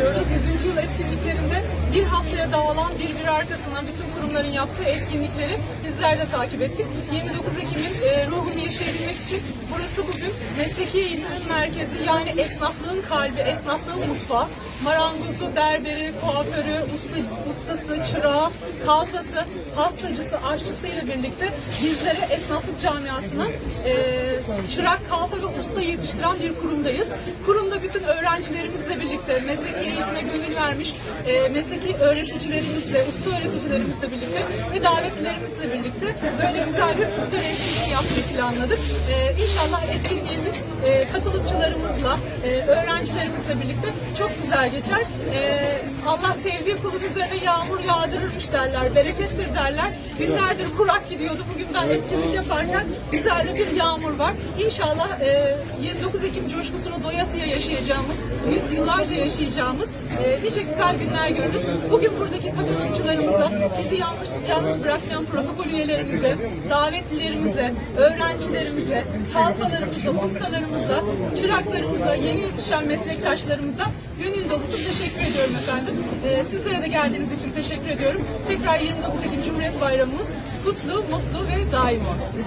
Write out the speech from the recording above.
ediyoruz. 100. yıl etkinliklerinde bir haftaya dağılan birbiri arkasından bütün kurumların yaptığı etkinlikleri bizler de takip ettik. 29 Ekim'in e, ruhunu yaşayabilmek için burası bugün mesleki eğitimin merkezi yani esnaflığın kalbi, esnaflığın mutfağı. Marangozu, berberi, kuaförü, usta, ustası, çırağı, kalfası, pastacısı, aşçısıyla birlikte bizlere esnaflık camiasına e, çırak, kalfa ve usta yetiştiren bir kurumdayız. Kurumda bütün öğrencilerimizle birlikte mesleki eğitime gönül vermiş e, mesleki öğreticilerimizle, usta öğreticilerimizle birlikte ve davetlilerimizle birlikte böyle güzel bir ızgara etkinliği yapmayı planladık. E, inşallah etkinliğimiz e, katılımcılarımızla, e, öğrencilerimizle birlikte çok güzel geçer. E, Allah sevdiği kulun üzerine yağmur yağdırırmış derler, berekettir derler. Günlerdir kurak gidiyordu. Bugün ben etkinlik yaparken güzel de bir yağmur var. İnşallah e, 29 Ekim coşkusunu doyasıya yaşayacağımız, yüzyıllarca yaşayacağımız e, nice güzel günler görürüz. Bugün buradaki katılımcılarımıza, bizi yalnız, yalnız bırakmayan protokol üyelerimize, davetlilerimize, öğrencilerimize, kalfalarımıza, ustalarımıza, çıraklarımıza, yeni yetişen meslektaşlarımıza gönül dolusu teşekkür ediyorum efendim. E, sizlere de geldiğiniz için teşekkür ediyorum. Tekrar 29 Ekim Cumhuriyet Bayramımız kutlu, mutlu ve daim olsun.